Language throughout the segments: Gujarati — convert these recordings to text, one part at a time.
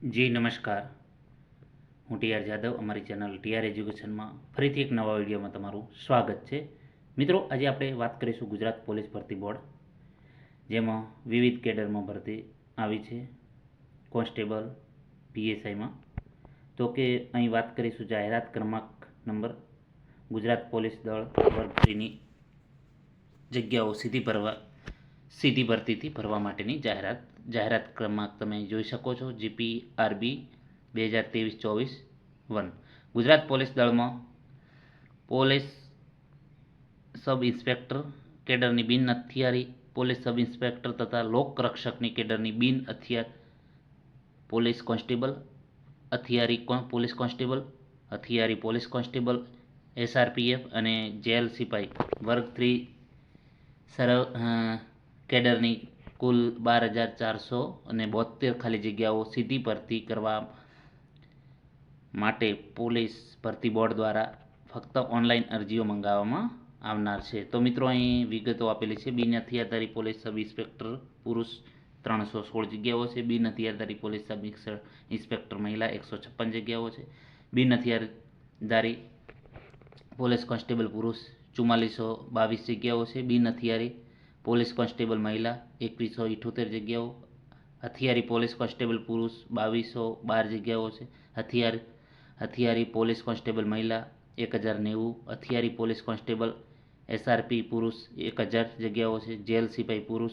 જી, નમસ્કાર. હું ટીઆર જાદવ, અમારી ચેનલ ટીઆર એજ્યુકેશનમાં ફરીથી એક નવા વિડીયોમાં તમારું સ્વાગત છે. મિત્રો, આજે આપણે વાત કરીશું ગુજરાત પોલીસ ભરતી બોર્ડ, જેમાં વિવિધ કેડરમાં ભરતી આવી છે. કોન્સ્ટેબલ, પીએસઆઈમાં. તો કે અહીં વાત કરીશું જાહેરાત ક્રમાંક નંબર, ગુજરાત પોલીસ દળ વર્ગ જગ્યાઓ સીધી ભરવા સીધી ભરતીથી ભરવા માટેની જાહેરાત. જાહેરાત ક્રમાંક તમે જોઈ શકો છો. જીપી આરબી બે હજાર ત્રેવીસ ચોવીસ વન. ગુજરાત પોલીસ દળમાં પોલીસ સબ ઇન્સ્પેક્ટર કેડરની બિન હથિયારી, પોલીસ સબ ઇન્સ્પેક્ટર તથા લોકરક્ષકની કેડરની બિન હથિયાર પોલીસ કોન્સ્ટેબલ, હથિયારી પોલીસ કોન્સ્ટેબલ, હથિયારી પોલીસ કોન્સ્ટેબલ, એસઆરપીએફ અને જેલ સિપાઈ. વર્ગ થ્રી, સર કેડરની કુલ બાર હજાર ચારસો અને બોતેર ખાલી જગ્યાઓ સીધી ભરતી કરવા માટે પોલીસ ભરતી બોર્ડ દ્વારા ફક્ત ઓનલાઈન અરજીઓ મંગાવવામાં આવનાર છે. તો મિત્રો, અહીં વિગતો આપેલી છે. બિન હથિયારધારી પોલીસ સબ ઇન્સ્પેક્ટર પુરુષ ત્રણસો સોળ જગ્યાઓ છે. બિન હથિયારધારી પોલીસ સબ ઇન્સ- ઇન્સ્પેક્ટર મહિલા એકસો છપ્પન જગ્યાઓ છે. બિન હથિયારધારી પોલીસ કોન્સ્ટેબલ પુરુષ ચુમ્માલીસો બાવીસ જગ્યાઓ છે. બિન હથિયારી પોલીસ કોન્સ્ટેબલ મહિલા, એકવીસો ઇઠોતેર જગ્યાઓ. હથિયારી પોલીસ કોન્સ્ટેબલ પુરુષ, બાવીસો બાર જગ્યાઓ છે. હથિયાર, હથિયારી પોલીસ કોન્સ્ટેબલ મહિલા, એક હજાર નેવું. હથિયારી પોલીસ કોન્સ્ટેબલ, એસઆરપી પુરુષ, એક હજાર જગ્યાઓ છે. જેલ સિપાઈ પુરુષ,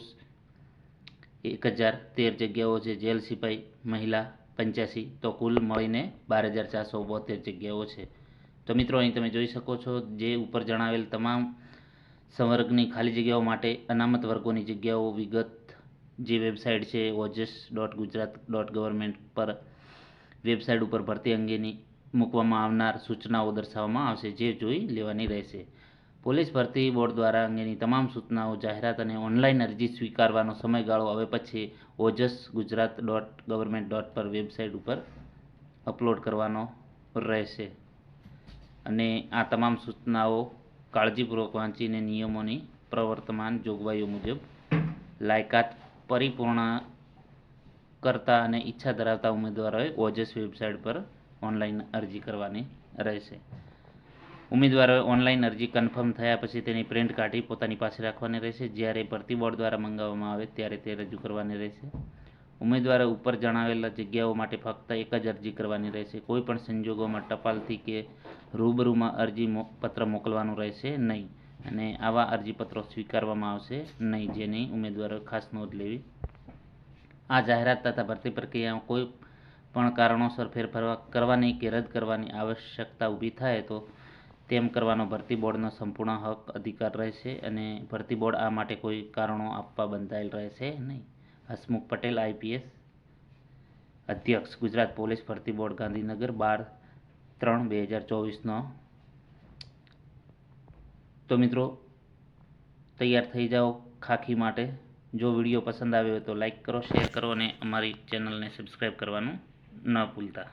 એક હજાર તેર જગ્યાઓ છે. જેલ સિપાઈ મહિલા, પંચ્યાસી. તો કુલ મળીને બાર હજાર ચારસો બોતેર જગ્યાઓ છે. તો મિત્રો, અહીં તમે જોઈ શકો છો, જે ઉપર જણાવેલ તમામ સંવર્ગની ખાલી જગ્યાઓ માટે અનામત વર્ગોની જગ્યાઓ વિગત જે વેબસાઇટ છે, Ojas dot Gujarat dot government પર વેબસાઇટ ઉપર ભરતી અંગેની મૂકવામાં આવનાર સૂચનાઓ દર્શાવવામાં આવશે, જે જોઈ લેવાની રહેશે. પોલીસ ભરતી બોર્ડ દ્વારા અંગેની તમામ સૂચનાઓ જાહેરાત અને ઓનલાઈન અરજી સ્વીકારવાનો સમયગાળો હવે પછી Ojas Gujarat dot government dot પર વેબસાઇટ ઉપર અપલોડ કરવાનો રહેશે. અને આ તમામ સૂચનાઓ કાળજીપૂર્વક વાંચીને નિયમોની પ્રવર્તમાન જોગવાઈઓ મુજબ લાયકાત પરિપૂર્ણ કરતા અને ઈચ્છા ધરાવતા ઉમેદવારોએ ઓજસ વેબસાઇટ પર ઓનલાઈન અરજી કરવાની રહેશે. ઉમેદવારોએ ઓનલાઈન અરજી કન્ફર્મ થયા પછી તેની પ્રિન્ટ કાઢી પોતાની પાસે રાખવાની રહેશે. જ્યારે ભરતી બોર્ડ દ્વારા મંગાવવામાં આવે ત્યારે તે રજૂ કરવાની રહેશે. ઉમેદવારે ઉપર જણાવેલા જગ્યાઓ માટે ફક્ત એક જ અરજી કરવાની રહેશે. કોઈ પણ સંજોગોમાં ટપાલથી કે રૂબરૂમાં અરજી પત્ર મોકલવાનું રહેશે નહીં અને આવા અરજીપત્રો સ્વીકારવામાં આવશે નહીં જેની ઉમેદવારો ખાસ નોંધ લેવી. આ જાહેરાત તથા ભરતી પ્રક્રિયામાં કોઈ પણ કારણોસર ફેરફાર કરવાની કે રદ કરવાની આવશ્યકતા ઊભી થાય તો તેમ કરવાનો ભરતી બોર્ડનો સંપૂર્ણ હક અધિકાર રહેશે અને ભરતી બોર્ડ આ માટે કોઈ કારણો આપવા બંધાયેલ રહેશે નહીં. હસમુખ પટેલ, આઈપીએસ અધ્યક્ષ, ગુજરાત પોલીસ ભરતી બોર્ડ, ગાંધીનગર, બાર ત્રણ બે હજાર ચોવીસનો. તો મિત્રો, તૈયાર થઈ જાઓ ખાખી માટે. જો વીડિયો પસંદ આવ્યો તો લાઈક કરો, શેર કરો અને અમારી ચેનલને સબસ્ક્રાઈબ કરવાનું ન ભૂલતા.